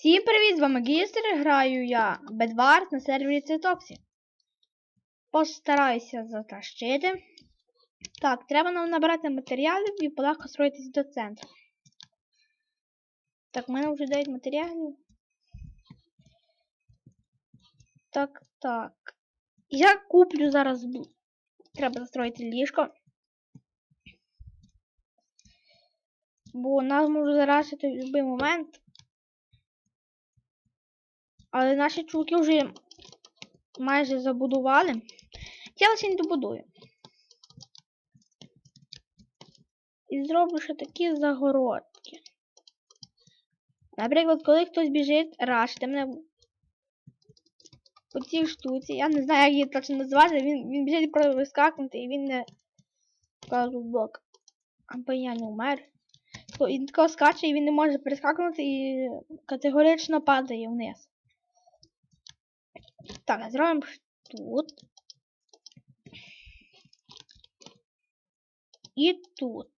Всім привіт, з вами Гістер, граю я Бедвард на сервері Цитоксі. Постараюся затащити. Так, треба нам набрати матеріалів і полегко строїтись до центру. Так, в мене вже 9 матеріалів. Так, так. Я куплю зараз. Треба застроїти ліжко. Бо нас можуть зарашити в будь-який момент. Але наші чуваки вже майже забудували. Я лише не добудую. І зроблю ще такі загородки. Наприклад, коли хтось біжить, раште мене по цій штуці. Я не знаю, як її точно називати. Він, він біжить просто вискакнути і він не кажу в бок. Або я не умер. То Він тако скаче і він не може перескакнути і категорично падає вниз. Так, зробимо тут. І тут.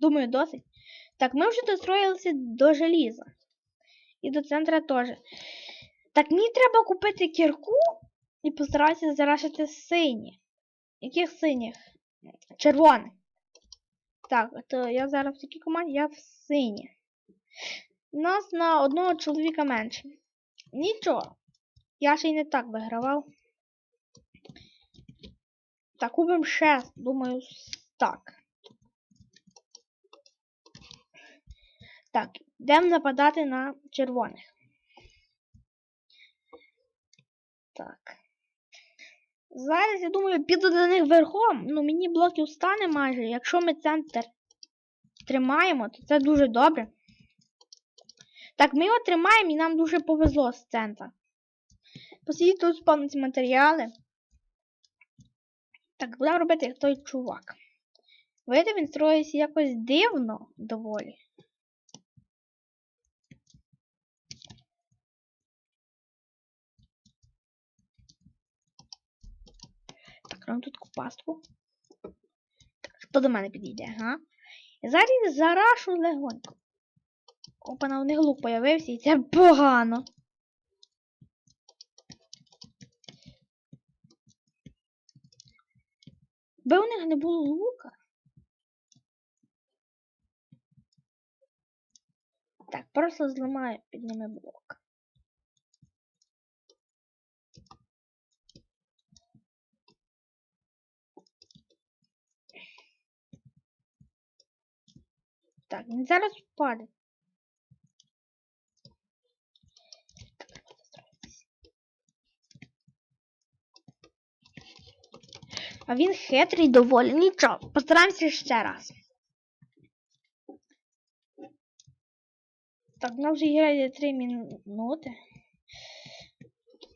Думаю, досить. Так, ми вже достроїлися до желіза. І до центра теж. Так, мені треба купити кірку і постаратися зарашити сині. Яких синіх? Червоних. Так, то я зараз в такій команді, я в сині. У нас на одного чоловіка менше. Нічого. Я ще й не так вигравав. Так, купимо ще, думаю, так. Так, йдемо нападати на червоних. Так. Зараз, я думаю, піду до них верхом. Ну, мені блоків стане майже. Якщо ми центр тримаємо, то це дуже добре. Так, ми його тримаємо і нам дуже повезло з центра. Посидіть тут спавнити матеріали. Так, будемо робити як той чувак. Видите, він строїться якось дивно доволі. Так, робимо тут пастку. Так, хто до мене підійде, ага. Зараз зарашу легонько. Опа, на них лук появився, і це погано. Би у них не було лука. Так, просто зламаю під ними блок. Так, він зараз впаде. А він хитрий доволі. Нічого, постараємося ще раз. Так, нам вже грає 3 минути.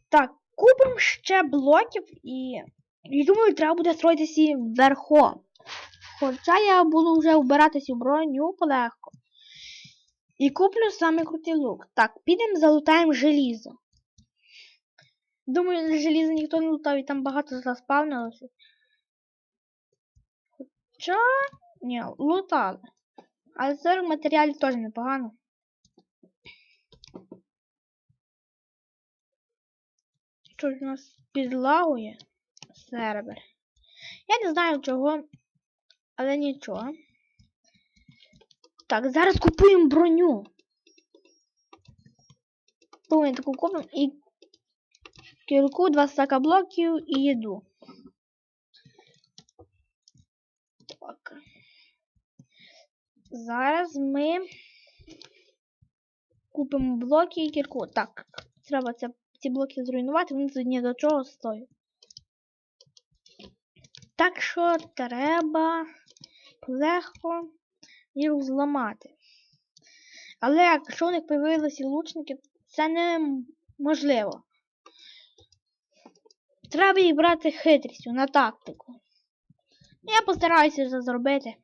Так, купимо ще блоків і. І думаю, треба буде строїтися верхом. Хоча я буду вже вбиратися в броню полегко. І куплю саме крутий лук. Так, підемо залутаємо желізо. Думаю, желізо ніхто не лутав і там багато заспавнилося. Хоча. Ні, лутали. Але 40 матеріалів теж непогано. Що ж у нас підлагує сервер? Я не знаю чого, але нічого. Так, зараз купуємо броню. Думаю, таку купимо і кірку, два стака блоків і їду. Так. Зараз ми купимо блоки і кірку. Так, треба це, ці блоки зруйнувати, вони тут ні до чого стоять. Так що треба легко їх зламати. Але якщо у них появилися лучники, це неможливо. Треба їх брати хитрістю на тактику. Я постараюся це зробити.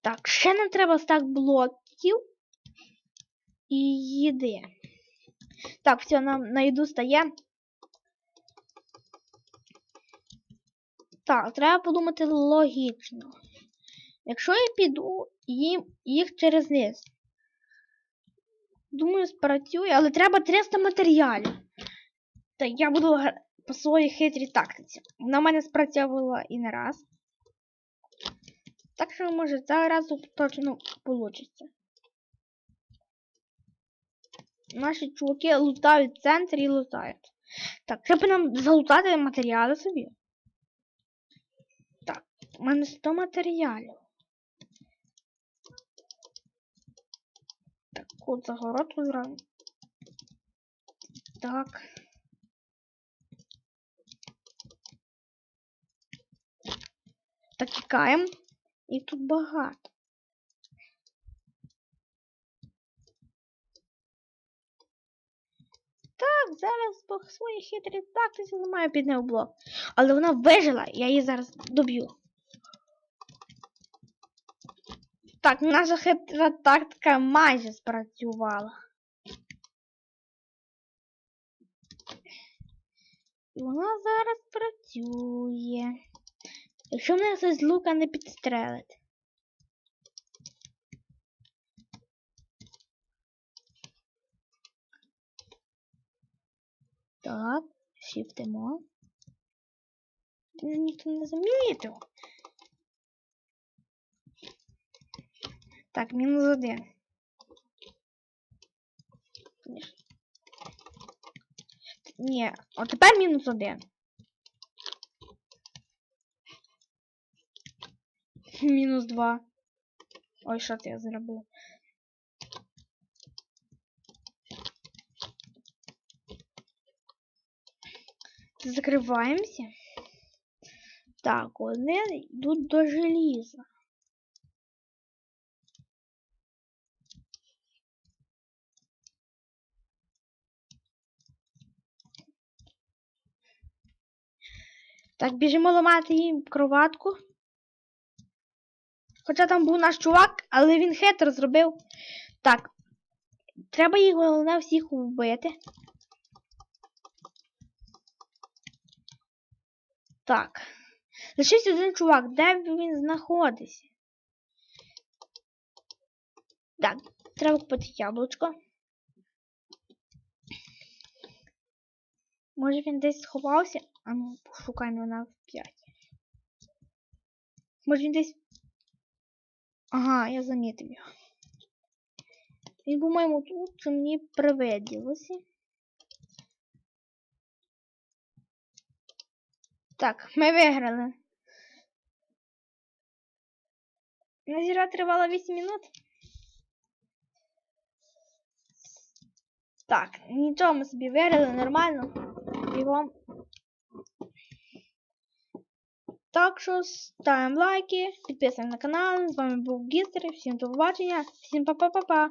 Так, ще нам треба стак блоків і їди. Так, все, нам на їду стає. Так, треба подумати логічно. Якщо я піду їм їх через низ. Думаю, спрацює, але треба 300 матеріалів. Та я буду по своїй хитрій тактиці. Вона в мене спрацьовувала і не раз. Так що, може, цього разу точно вийде. Наші чуваки лутають центр і лутають. Так, щоб нам залутати матеріали собі. Так, у мене 100 матеріалів. Так, от загородку зразу. Так. Так, тікаємо. І тут багато. Так, зараз по своїй хитрій тактиці ламаю під нею блок. Але вона вижила, я її зараз доб'ю. Так, наша хитра тактика майже спрацювала. І вона зараз працює. Якщо мене хтось з лука не підстрелить. Так, шіфтимо. Ніхто не замітив. Так, мінус один. Ні, от тепер мінус один. Мінус два. Ой, що це я зробив? Закриваємося. Так, вони йдуть до желіза. Так, біжимо ламати їм кроватку. Хоча там був наш чувак, але він хитро зробив. Так. Треба їх головне всіх вбити. Так. Лишився один чувак. Де він знаходиться? Так, треба купити яблучко. Може він десь сховався? А ну, пошукаємо на 5. Може він десь. Ага, я замітив його. Він, по-моєму, тут це мені привиділося. Так, ми виграли. Назіра тривала 8 минут. Так, нічого ми собі виграли нормально. Бігом. Так що ставимо лайки, підписуємо на канал. З вами був Гістер. Всім до побачення. Всім па-па-па-па.